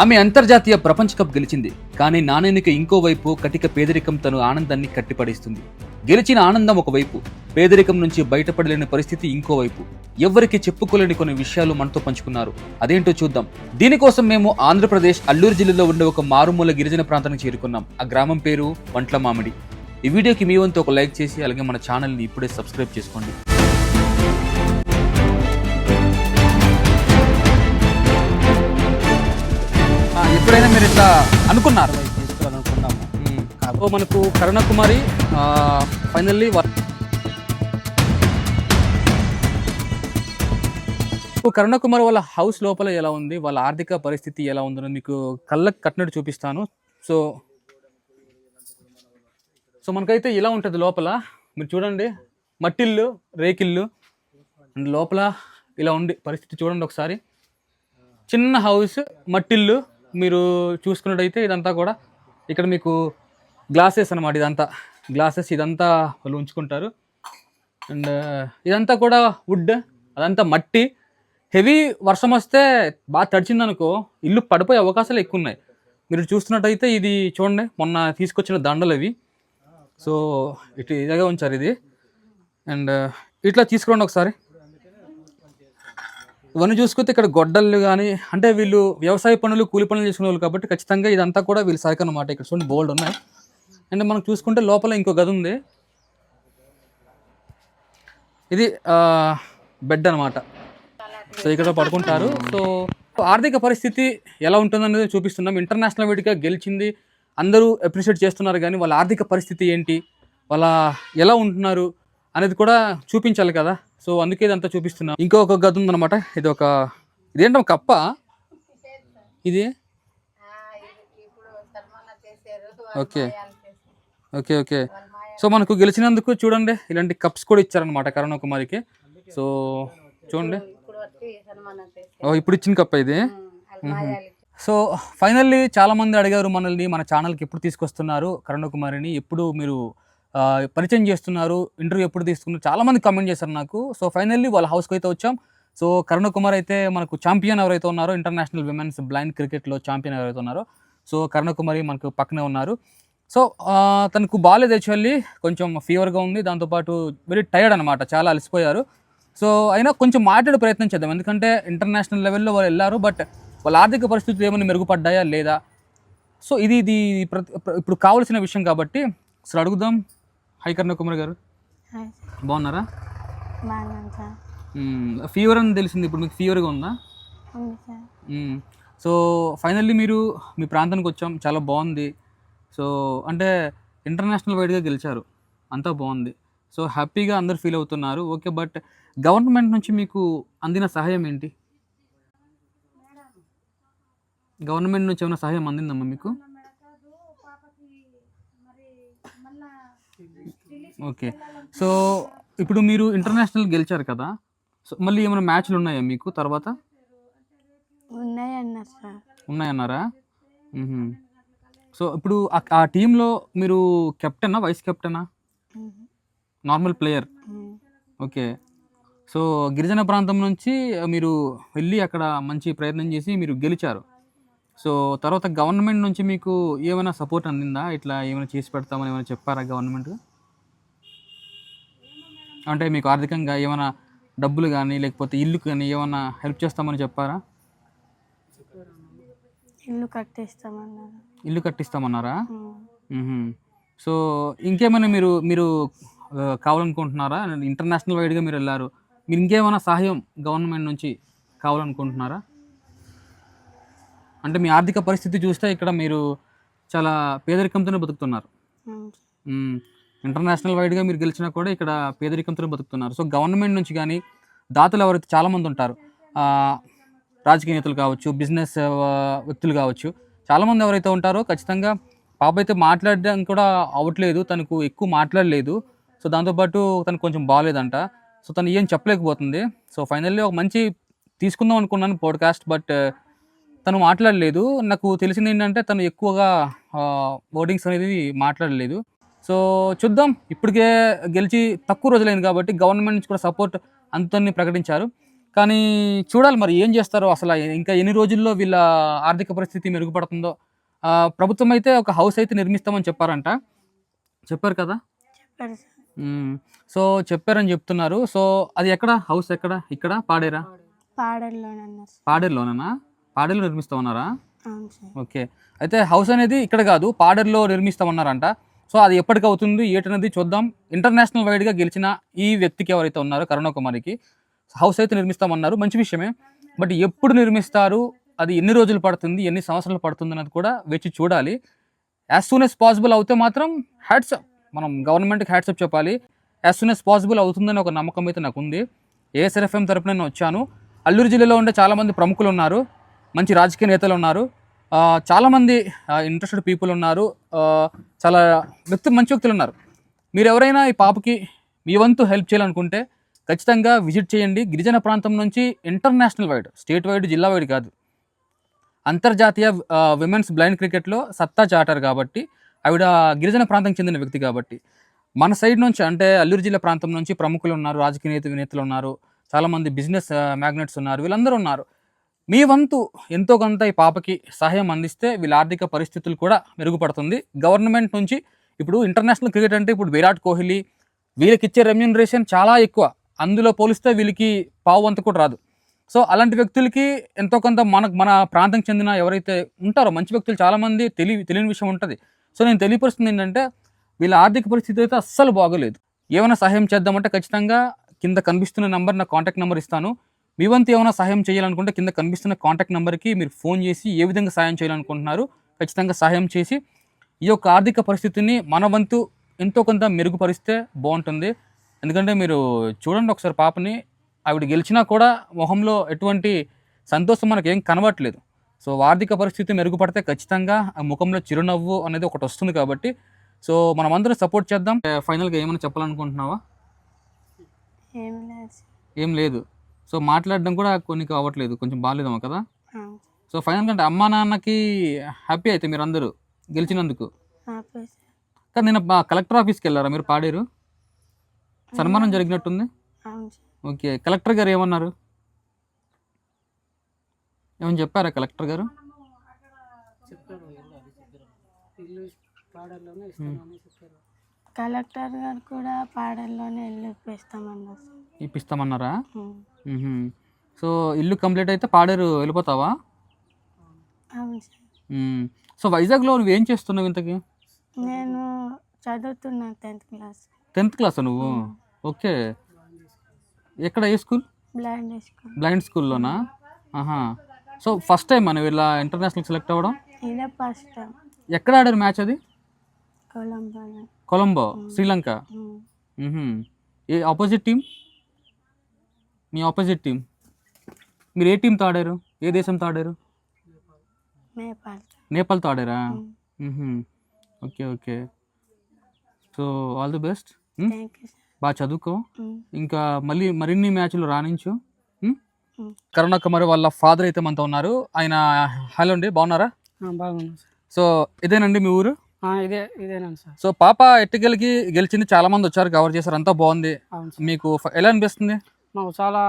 ఆమె అంతర్జాతీయ ప్రపంచ కప్ గెలిచింది. కానీ నాణ్యనికి ఇంకోవైపు కటిక పేదరికం తను ఆనందాన్ని కట్టిపడేస్తుంది. గెలిచిన ఆనందం ఒకవైపు పేదరికం నుంచి బయటపడలేని పరిస్థితి ఇంకోవైపు ఎవ్వరికి చెప్పుకోలేని కొన్ని విషయాలు మనతో పంచుకున్నారు. అదేంటో చూద్దాం. దీనికోసం మేము ఆంధ్రప్రదేశ్ అల్లూరు జిల్లాలో ఉండే ఒక మారుమూల గిరిజన ప్రాంతానికి చేరుకున్నాం. ఆ గ్రామం పేరు వంట్ల మామిడి ఈ వీడియోకి మీ వంతు ఒక లైక్ చేసి అలాగే మన ఛానల్ని ఇప్పుడే సబ్స్క్రైబ్ చేసుకోండి. ఇట్లా అనుకున్నారు. తీసుకోవాలనుకున్నాము ఓ మనకు కరుణకుమారి ఫైనల్లీ కరుణకుమారి వాళ్ళ హౌస్ లోపల ఎలా ఉంది? వాళ్ళ ఆర్థిక పరిస్థితి ఎలా ఉందో? మీకు కళ్ళకు కట్టినట్టు చూపిస్తాను. సో సో మనకైతే ఇలా ఉంటుంది లోపల. మీరు చూడండి మట్టిల్లు రేకిల్లు అండ్ లోపల ఇలా ఉంది పరిస్థితి చూడండి ఒకసారి. చిన్న హౌస్ మట్టిల్లు మీరు చూసుకున్నట్టయితే ఇదంతా కూడా ఇక్కడ మీకు గ్లాసెస్ అనమాట ఇదంతా. గ్లాసెస్ ఇదంతా వాళ్ళు ఉంచుకుంటారు. అండ్ ఇదంతా కూడా వుడ్ అదంతా మట్టి. హెవీ వర్షం వస్తే బాగా తడిచిందనుకో ఇల్లు పడిపోయే అవకాశాలు ఎక్కువ ఉన్నాయి మీరు చూస్తున్నట్టయితే ఇది చూడండి మొన్న తీసుకొచ్చిన దండలు అవి. సో ఇటు ఇలాగే ఉంచారు ఇది. అండ్ ఇట్లా తీసుకురండి ఒకసారి. ఇవన్నీ చూసుకుంటే ఇక్కడ గొడ్డళ్ళు కానీ అంటే వీళ్ళు వ్యవసాయ పనులు కూలి పనులు చేసుకునే వాళ్ళు కాబట్టి ఖచ్చితంగా ఇదంతా కూడా వీళ్ళు సరికి అనమాట ఇక్కడ చూడండి బోల్డ్ ఉన్నాయి. అండ్ మనం చూసుకుంటే లోపల ఇంకో గది ఉంది. ఇది బెడ్ అనమాట సో ఇక్కడ పడుకుంటారు. సో ఆర్థిక పరిస్థితి ఎలా ఉంటుందనేది చూపిస్తున్నాం. ఇంటర్నేషనల్ వేదికగా గెలిచింది. అందరూ అప్రిషియేట్ చేస్తున్నారు కానీ వాళ్ళ ఆర్థిక పరిస్థితి ఏంటి? వాళ్ళ ఎలా ఉంటున్నారు? అనేది కూడా చూపించాలి కదా. సో అందుకే ఇదంతా చూపిస్తున్నాం. ఇంకొక గది ఉందన్నమాట. ఇది ఒక ఇదేంటో కప్ప? ఇది? ఓకే. Okay okay. సో మనకు గెలిచినందుకు చూడండి. ఇలాంటి కప్స్ కూడా ఇచ్చారనమాట కరుణ కుమారికి సో చూడండి. ఓ ఇప్పుడు ఇచ్చిన కప్ప ఇది. సో ఫైనల్లీ చాలా మంది అడిగారు మనల్ని మన ఛానల్కి ఎప్పుడు తీసుకొస్తున్నారు కరుణకుమారిని. ఎప్పుడు మీరు పరిచయం చేస్తున్నారు ఇంటర్వ్యూ ఎప్పుడు తీసుకున్నారు చాలామంది కమెంట్ చేశారు నాకు. సో ఫైనల్లీ వాళ్ళ హౌస్కి అయితే వచ్చాం. సో కరుణకుమార్ అయితే మనకు ఛాంపియన్ ఎవరైతే ఉన్నారో ఇంటర్నేషనల్ విమెన్స్ బ్లైండ్ క్రికెట్లో ఛాంపియన్ ఎవరైతే ఉన్నారో సో కరుణకుమారి మనకు పక్కనే ఉన్నారు. సో తనకు బాగాలేదు యాక్చువల్లీ కొంచెం ఫీవర్గా ఉంది. దాంతోపాటు వెరీ టైర్డ్ అనమాట చాలా అలసిపోయారు. సో అయినా కొంచెం మాట్లాడే ప్రయత్నం చేద్దాం. ఎందుకంటే ఇంటర్నేషనల్ లెవెల్లో వాళ్ళు వెళ్ళారు బట్ వాళ్ళ ఆర్థిక పరిస్థితులు ఏమైనా మెరుగుపడ్డాయా లేదా? సో ఇది ఇది ప్రతి ఇప్పుడు కావాల్సిన విషయం కాబట్టి అసలు అడుగుదాం. హై కర్ణ కుమార్ గారు. హాయ్. బాగున్నారా? ఫీవర్ అని తెలిసింది ఇప్పుడు మీకు ఫీవర్గా ఉందా. సో ఫైనల్లీ మీరు మీ ప్రాంతానికి వచ్చాం చాలా బాగుంది. సో అంటే ఇంటర్నేషనల్ వైడ్గా గెలిచారు అంతా బాగుంది. సో హ్యాపీగా అందరు ఫీల్ అవుతున్నారు. ఓకే బట్ గవర్నమెంట్ నుంచి మీకు అందిన సహాయం ఏంటి? గవర్నమెంట్ నుంచి ఏమైనా సహాయం అందిందమ్మా మీకు? ఓకే. సో ఇప్పుడు మీరు ఇంటర్నేషనల్ గెలిచారు కదా సో మళ్ళీ ఏమైనా మ్యాచ్లు ఉన్నాయా మీకు తర్వాత? ఉన్నాయన్నారు సార్. ఉన్నాయన్నారా? మ్మ్హ. సో ఇప్పుడు ఆ- ఆ టీంలో మీరు కెప్టెనా వైస్ కెప్టెనా నార్మల్ ప్లేయర్ ఓకే. సో గిరిజన ప్రాంతం నుంచి మీరు వెళ్ళి అక్కడ మంచి ప్రయత్నం చేసి మీరు గెలిచారు. సో తర్వాత గవర్నమెంట్ నుంచి మీకు ఏమైనా సపోర్ట్ అందిందా? ఇట్లా ఏమైనా చేసి పెడతామని ఏమైనా చెప్పారా గవర్నమెంట్? అంటే మీకు ఆర్థికంగా ఏమైనా డబ్బులు కానీ లేకపోతే ఇల్లు కానీ ఏమైనా హెల్ప్ చేస్తామని చెప్పారా? ఇల్లు కట్టేస్తామన్నారు. ఇల్లు కట్టిస్తామన్నారా. సో ఇంకేమైనా మీరు మీరు కావాలనుకుంటున్నారా? ఇంటర్నేషనల్ వైడ్గా మీరు వెళ్ళారు. మీరు ఇంకేమైనా సహాయం గవర్నమెంట్ నుంచి కావాలనుకుంటున్నారా? అంటే మీ ఆర్థిక పరిస్థితి చూస్తే ఇక్కడ మీరు చాలా పేదరికంతోనే బతుకుతున్నారు. ఇంటర్నేషనల్ వైడ్గా మీరు గెలిచినా కూడా ఇక్కడ పేదరికంతో బతుకుతున్నారు. సో గవర్నమెంట్ నుంచి కానీ దాతలు ఎవరైతే చాలామంది ఉంటారు రాజకీయ నేతలు కావచ్చు బిజినెస్ వ్యక్తులు కావచ్చు చాలామంది ఎవరైతే ఉంటారో ఖచ్చితంగా పాప అయితే మాట్లాడడం కూడా అవ్వట్లేదు తనకు ఎక్కువ మాట్లాడలేదు. సో దాంతోపాటు తనకు కొంచెం బాగాలేదంట. సో తను ఏం చెప్పలేకపోతుంది. సో ఫైనల్లీ ఒక మంచి తీసుకుందాం అనుకున్నాను పాడ్కాస్ట్ బట్ తను మాట్లాడలేదు. నాకు తెలిసింది ఏంటంటే తను ఎక్కువగా వర్డింగ్స్ అనేది మాట్లాడలేదు. సో చూద్దాం. ఇప్పటికే గెలిచి తక్కువ రోజులైంది కాబట్టి గవర్నమెంట్ నుంచి కూడా సపోర్ట్ అంతని ప్రకటించారు. కానీ చూడాలి మరి ఏం చేస్తారో అసలు. ఇంకా ఎన్ని రోజుల్లో వీళ్ళ ఆర్థిక పరిస్థితి మెరుగుపడుతుందో. ప్రభుత్వం అయితే ఒక హౌస్ అయితే నిర్మిస్తామని చెప్పారంట. చెప్పారు కదా. సో చెప్పారని చెప్తున్నారు. సో అది ఎక్కడ? హౌస్ ఎక్కడ? ఇక్కడ? పాడేరా? పాడల్లోనన్నారు పాడేరులో నిర్మిస్తామన్నారా? ఓకే. అయితే హౌస్ అనేది ఇక్కడ కాదు పాడేరులో నిర్మిస్తామన్నారంట. సో అది ఎప్పటికి అవుతుంది ఏటనేది చూద్దాం. ఇంటర్నేషనల్ వైడ్గా గెలిచిన ఈ వ్యక్తికి ఎవరైతే ఉన్నారో కరుణ కుమారికి హౌస్ అయితే నిర్మిస్తామన్నారు. మంచి విషయమే. బట్ ఎప్పుడు నిర్మిస్తారు అది ఎన్ని రోజులు పడుతుంది ఎన్ని సంవత్సరాలు పడుతుంది అన్నది కూడా వేచి చూడాలి. యాజ్ సూన్ ఎస్ పాసిబుల్ అవుతే మాత్రం హ్యాట్సప్ మనం గవర్నమెంట్కి హ్యాట్సప్ చెప్పాలి. యాజ్ సూన్ ఎస్ పాసిబుల్ అవుతుందని ఒక నమ్మకం అయితే నాకు ఉంది ఏఎస్ఆర్ఎఫ్ఎం తరపున నేను వచ్చాను. అల్లూరు జిల్లాలో ఉండే చాలామంది ప్రముఖులు ఉన్నారు. మంచి రాజకీయ నేతలు ఉన్నారు. చాలామంది ఇంట్రెస్టెడ్ పీపుల్ ఉన్నారు. చాలా వ్యక్తులు మంచి వ్యక్తులు ఉన్నారు. మీరు ఎవరైనా ఈ పాపకి మీ వంతు హెల్ప్ చేయాలనుకుంటే ఖచ్చితంగా విజిట్ చేయండి. గిరిజన ప్రాంతం నుంచి ఇంటర్నేషనల్ వైడ్ స్టేట్ వైడ్ జిల్లా వైడ్ కాదు. అంతర్జాతీయ విమెన్స్ బ్లైండ్ క్రికెట్లో సత్తా చాటారు కాబట్టి ఆవిడ గిరిజన ప్రాంతానికి చెందిన వ్యక్తి కాబట్టి. మన సైడ్ నుంచి అంటే అల్లూరు జిల్లా ప్రాంతం నుంచి ప్రముఖులు ఉన్నారు రాజకీయ నేత నేతలు ఉన్నారు. చాలామంది బిజినెస్ మ్యాగ్నెట్స్ ఉన్నారు. వీళ్ళందరూ ఉన్నారు. మీ వంతు ఎంతో కొంత ఈ పాపకి సహాయం అందిస్తే వీళ్ళ ఆర్థిక పరిస్థితులు కూడా మెరుగుపడుతుంది. గవర్నమెంట్ నుంచి ఇప్పుడు ఇంటర్నేషనల్ క్రికెట్ అంటే ఇప్పుడు విరాట్ కోహ్లీ వీళ్ళకి ఇచ్చే రెమ్యూనరేషన్ చాలా ఎక్కువ. అందులో పోలిస్తే వీళ్ళకి పావు వంతు కూడా రాదు. సో అలాంటి వ్యక్తులకి ఎంతో కొంత మనకు మన ప్రాంతం చెందిన ఎవరైతే ఉంటారో మంచి వ్యక్తులు చాలామంది తెలియ తెలియని విషయం ఉంటుంది. సో నేను తెలియపరుస్తుంది ఏంటంటే వీళ్ళ ఆర్థిక పరిస్థితి అయితే అస్సలు బాగోలేదు. ఏమైనా సహాయం చేద్దామంటే ఖచ్చితంగా కింద కనిపిస్తున్న నెంబర్ నా కాంటాక్ట్ నెంబర్ ఇస్తాను. మీ వంతు ఏమైనా సహాయం చేయాలనుకుంటే కింద కనిపిస్తున్న కాంటాక్ట్ నెంబర్కి మీరు ఫోన్ చేసి ఏ విధంగా సహాయం చేయాలనుకుంటున్నారు ఖచ్చితంగా సహాయం చేసి ఈ యొక్క ఆర్థిక పరిస్థితిని మన వంతు ఎంతో కొంత మెరుగుపరిస్తే బాగుంటుంది. ఎందుకంటే మీరు చూడండి ఒకసారి పాపని ఆవిడ గెలిచినా కూడా మొహంలో ఎటువంటి సంతోషం మనకి ఏం కనబడట్లేదు. సో ఆర్థిక పరిస్థితి మెరుగుపడితే ఖచ్చితంగా ఆ ముఖంలో చిరునవ్వు అనేది ఒకటి వస్తుంది కాబట్టి. సో మనం అందరం సపోర్ట్ చేద్దాం ఫైనల్గా ఏమైనా చెప్పాలనుకుంటున్నావా? ఏం లేదు. సార్ ఏం లేదు. సో మాట్లాడడం కూడా కొన్ని అవ్వట్లేదు కొంచెం బాగాలేదమ్మా కదా? సో ఫైనల్గా అంటే అమ్మా నాన్నకి హ్యాపీ అయితే మీరు అందరూ గెలిచినందుకు. కానీ నేను కలెక్టర్ ఆఫీస్కి వెళ్ళారా మీరు పాడేరు? సన్మానం జరిగినట్టుంది? ఓకే కలెక్టర్ గారు ఏమన్నారు? ఏమని చెప్పారా కలెక్టర్ గారు? కలెక్టర్ గారు కూడా పాడల్లోనే ఇల్లు ఇప్పిస్తామన్నారు ఇప్పిస్తామన్నారా. సో ఇల్లు కంప్లీట్ అయితే పాడేరు వెళ్ళిపోతావా. సో వైజాగ్లో నువ్వు ఏం చేస్తున్నావు ఇంతకి? నేను చదువుతున్నాను టెన్త్ క్లాస్. టెన్త్ క్లాస్ నువ్వు? ఓకే. ఎక్కడ ఏ స్కూల్? Blind school. బ్లైండ్ స్కూల్లోనా? ఆహా. సో ఫస్ట్ టైం మనం ఇలా ఇంటర్నేషనల్ సెలెక్ట్ అవ్వడం? ఇదే ఫస్ట్ టైం. ఎక్కడ ఆడారు మ్యాచ్ అది? కొలంబోలో. కొలంబో శ్రీలంక. ఏ ఆపోజిట్ టీం మీ ఆపోజిట్ టీం. మీరు ఏ టీంతో ఆడారు ఏ దేశంతో ఆడారు నేపాల్. నేపాల్తో ఆడారా. Okay okay. So all the best. బాగా చదువుకో. ఇంకా మళ్ళీ మరిన్ని మ్యాచ్లు రాణించు. కరుణ కుమారి వాళ్ళ ఫాదర్ అయితే మనతో ఉన్నారు. ఆయన హలో అండి బాగున్నారా? బాగున్నాను సో ఇదేనండి మీ ఊరు? ఇదే ఇదేనండి సార్ సో పాప ఎట్టుకెళ్ళకి గెలిచింది చాలా మంది వచ్చారు కవర్ చేశారు అంతా బాగుంది. మీకు ఎలా అనిపిస్తుంది? మాకు చాలా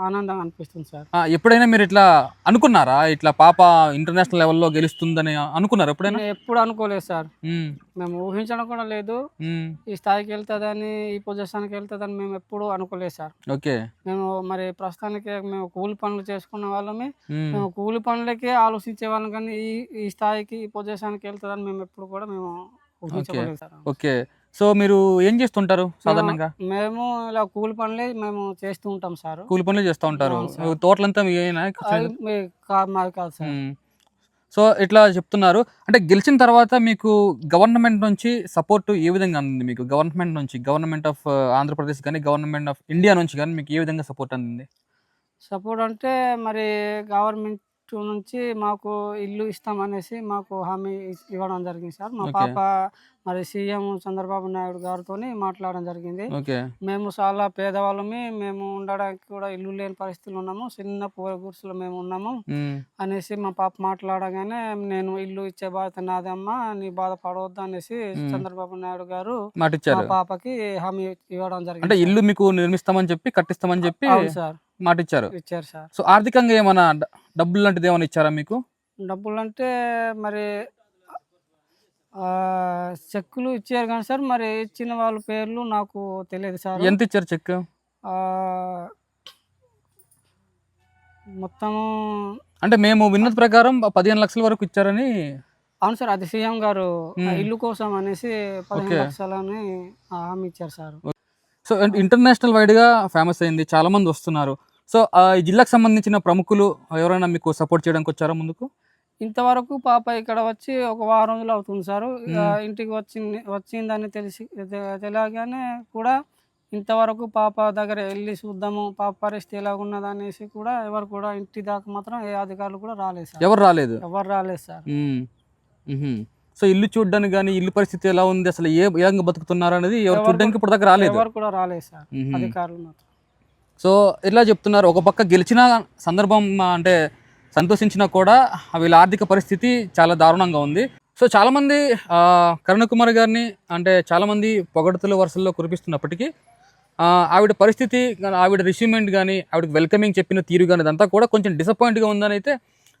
ఆనందంగా అనిపిస్తుంది సార్. ఆ, ఎప్పుడైనా మీరు ఇట్లా అనుకున్నారా? ఇట్లా పాప ఇంటర్నేషనల్ లెవెల్లో గెలుస్తుందని అనుకున్నారా ఎప్పుడైనా? నేను ఎప్పుడు అనుకోలేదు సార్. ఉమ్, మేము ఊహించడం కూడా లేదు. ఉమ్, ఈ స్థాయికి వెళ్తుందని ఈ పొజిషన్కి వెళ్తుందని మేము ఎప్పుడూ అనుకోలేదు సార్. ఓకే. మేము మరి ప్రస్తుతానికి మేము కూలి పనులు చేసుకున్న వాళ్ళమే. ఉమ్, మేము కూలి పనులకే ఆలోచించే వాళ్ళం కానీ ఈ ఈ స్థాయికి ఈ పొజిషన్కి వెళ్తుందని మేము ఎప్పుడు కూడా మేము ఊహించలేదు సార్. ఓకే. సో మీరు ఏం చేస్తుంటారు సాధారణంగా? మేము ఇలా కూలి పనులే మేము చేస్తూ ఉంటాం సార్. కూలి పనులు చేస్తూ ఉంటారు. తోటలంతా మాది కాదు సార్. ఉమ్. సో ఇట్లా చెప్తున్నారు. అంటే గెలిచిన తర్వాత మీకు గవర్నమెంట్ నుంచి సపోర్ట్ ఏ విధంగా అందింది మీకు? గవర్నమెంట్ నుంచి గవర్నమెంట్ ఆఫ్ ఆంధ్రప్రదేశ్ కానీ గవర్నమెంట్ ఆఫ్ ఇండియా నుంచి కానీ మీకు ఏ విధంగా సపోర్ట్ అందింది? సపోర్ట్ అంటే మరి గవర్నమెంట్ నుంచి మాకు ఇల్లు ఇస్తామనేసి మాకు హామీ ఇవ్వడం జరిగింది సార్. మా. పాప మరి సీఎం చంద్రబాబు నాయుడు గారితో మాట్లాడడం జరిగింది. మేము చాలా పేదవాళ్ళమి మేము ఉండడానికి కూడా ఇల్లు లేని పరిస్థితులు ఉన్నాము. చిన్న పూర గుడిసెలో మేము ఉన్నాము అనేసి మా పాప మాట్లాడగానే నేను ఇల్లు ఇచ్చే బాధ్యత నాదమ్మా నీ బాధపడవద్దు అనేసి చంద్రబాబు నాయుడు గారు మాట మా పాపకి హామీ ఇవ్వడం అంటే జరిగింది ఇల్లు మీకు నిర్మిస్తామని చెప్పి కట్టిస్తామని చెప్పి మాట ఇచ్చారు ఇచ్చారు సార్. సో ఆర్థికంగా ఏమైనా డ- డబ్బులు లాంటిది ఏమైనా ఇచ్చారా మీకు? డబ్బులు అంటే మరి చెక్కులు ఇచ్చారు కానీ సార్ మరి ఇచ్చిన వాళ్ళ పేర్లు నాకు తెలియదు సార్. ఎంత ఇచ్చారు చెక్ మొత్తము అంటే మేము విన్నది ప్రకారం పదిహేను లక్షల వరకు ఇచ్చారని అవును సార్ అది సీఎం గారు. ఇల్లు కోసం అనేసి పదిహేను. లక్షలని హామీ ఇచ్చారు సార్. సో ఇంటర్నేషనల్ వైడ్గా ఫేమస్ అయింది చాలా మంది వస్తున్నారు. సో ఆ, ఈ జిల్లాకు సంబంధించిన ప్రముఖులు ఎవరైనా మీకు సపోర్ట్ చేయడానికి వచ్చారా ముందుకు? ఇంతవరకు పాప ఇక్కడ వచ్చి ఒక వారం రోజులు అవుతుంది సార్. ఇంటికి వచ్చింది వచ్చిందని తెలిసి తెలియగానే కూడా ఇంతవరకు పాప దగ్గర వెళ్ళి చూద్దాము పాప పరిస్థితి ఎలా ఉన్నది అనేసి కూడా ఎవరు కూడా ఇంటి దాకా మాత్రం ఏ అధికారులు కూడా రాలేదు సార్. ఎవరు రాలేదు? ఎవరు రాలేదు సార్. సో ఇల్లు చూడడానికి కానీ ఇల్లు పరిస్థితి ఎలా ఉంది అసలు ఏ విధంగా బతుకుతున్నారు అనేది ఎవరు చూడడానికి ఇప్పుడు దాకా రాలేదు? ఎవరు కూడా రాలేదు సార్. అధికారులు మాత్రం. సో ఎలా చెప్తున్నారు? ఒక పక్క గెలిచిన సందర్భం అంటే సంతోషించినా కూడా వీళ్ళ ఆర్థిక పరిస్థితి చాలా దారుణంగా ఉంది. సో చాలామంది ఆ, కరుణ కుమార్ గారిని అంటే చాలామంది పొగడతల వరుసల్లో కురిపిస్తున్నప్పటికీ ఆవిడ పరిస్థితి ఆవిడ రిసీవ్మెంట్ కానీ ఆవిడకి వెల్కమింగ్ చెప్పిన తీరు కానీ ఇదంతా కూడా కొంచెం డిసప్పాయింట్గా ఉందని అయితే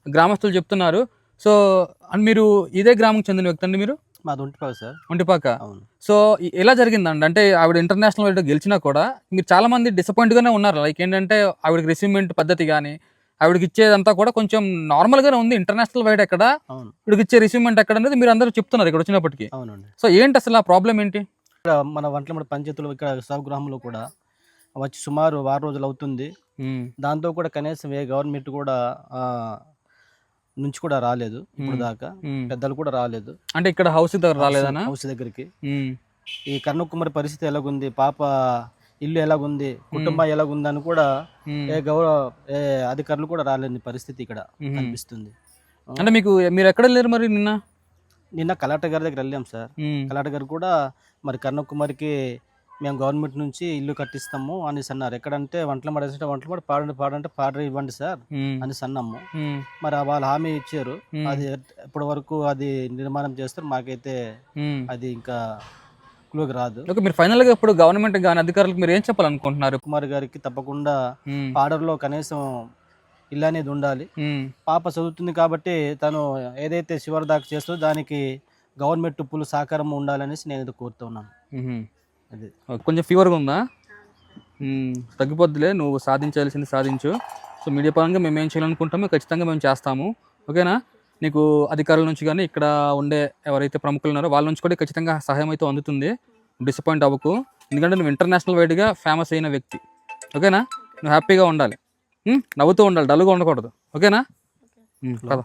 గ్రామస్తులు చెప్తున్నారు. సో అండ్ మీరు ఇదే గ్రామం చెందిన వ్యక్తి అండి మీరు? మాది ఒంటిపాక సార్. అవును. సో ఎలా జరిగిందండి? అంటే ఆవిడ ఇంటర్నేషనల్ వైడ్ గెలిచినా కూడా మీరు చాలా మంది disappoint గానే ఉన్నారు. లైక్ ఏంటంటే ఆవిడకి రిసీవ్మెంట్ పద్ధతి కానీ ఆవిడకి ఇచ్చేదంతా కూడా కొంచెం నార్మల్ గానే ఉంది. ఇంటర్నేషనల్ వైడ్ ఎక్కడ? ఇక్కడికి ఇచ్చే రిసీవ్మెంట్ ఎక్కడ అనేది మీరు అందరూ చెప్తున్నారు ఇక్కడ వచ్చినప్పటికీ. అవునండి. సో ఏంటి అసలు ఆ ప్రాబ్లం ఏంటి? ఇక్కడ మన వంటలమూడి పంచాయతీలో ఇక్కడ స్వగృహంలో కూడా వచ్చి సుమారు వారం రోజులు అవుతుంది. దాంతో కూడా కనీసం ఏ గవర్నమెంట్ కూడా నుంచి కూడా రాలేదు ఇప్పుడు. దాకా. పెద్దలు కూడా రాలేదు అంటే ఇక్కడ హౌస్ దగ్గర రాలేదనా హౌస్ దగ్గరికి. ఈ కర్ణకుమారి పరిస్థితి ఎలాగుంది పాప ఇల్లు ఎలాగుంది కుటుంబం ఎలాగుంది అని కూడా. ఏ గౌరవ ఏ అధికారులు కూడా రాలేని పరిస్థితి ఇక్కడ మ్మ్. కనిపిస్తుంది అంటే మీకు మీరు ఎక్కడ వెళ్ళారు మరి నిన్న నిన్న కలెక్టర్ గారి దగ్గర వెళ్ళాం సార్. కలెక్టర్ గారు కూడా మరి కర్ణకుమారికి మేము గవర్నమెంట్ నుంచి ఇల్లు కట్టిస్తాము అనేసి అన్నారు ఎక్కడంటే వంటలు పడేసంటే వంటలు పడి పాడండి పాడంటే పాడరు ఇవ్వండి సార్. అనేసి అన్నాము. మరి వాళ్ళు హామీ ఇచ్చారు. అది ఇప్పటి వరకు అది నిర్మాణం చేస్తారు మాకైతే. అది ఇంకా క్లూకి రాదు ఓకే మీరు ఫైనల్గా ఇప్పుడు గవర్నమెంట్ కానీ అధికారులకు మీరు ఏం చెప్పాలనుకుంటున్నారు కుమార్ గారికి తప్పకుండా. పాడర్లో కనీసం ఇల్లు అనేది ఉండాలి. పాప చదువుతుంది కాబట్టి తను ఏదైతే చివరి దాకా చేస్తుందో దానికి గవర్నమెంట్ టుప్పులు సహకారం ఉండాలనేసి నేను కోరుతున్నాను. అది. కొంచెం ఫీవర్గా ఉందా? తగ్గిపోద్దిలే తగ్గిపోద్దులే నువ్వు సాధించాల్సింది సాధించు. సో మీడియా పరంగా మేము ఏం చేయాలనుకుంటామో ఖచ్చితంగా మేము చేస్తాము. ఓకేనా? నీకు అధికారుల నుంచి కానీ ఇక్కడ ఉండే ఎవరైతే ప్రముఖులు ఉన్నారో వాళ్ళ నుంచి కూడా ఖచ్చితంగా సహాయం అయితే అందుతుంది. డిసప్పాయింట్ అవ్వకు. ఎందుకంటే నువ్వు ఇంటర్నేషనల్ వైడ్గా ఫేమస్ అయిన వ్యక్తి. ఓకేనా? నువ్వు హ్యాపీగా ఉండాలి. నవ్వుతూ ఉండాలి డల్గా ఉండకూడదు. ఓకేనా? కదా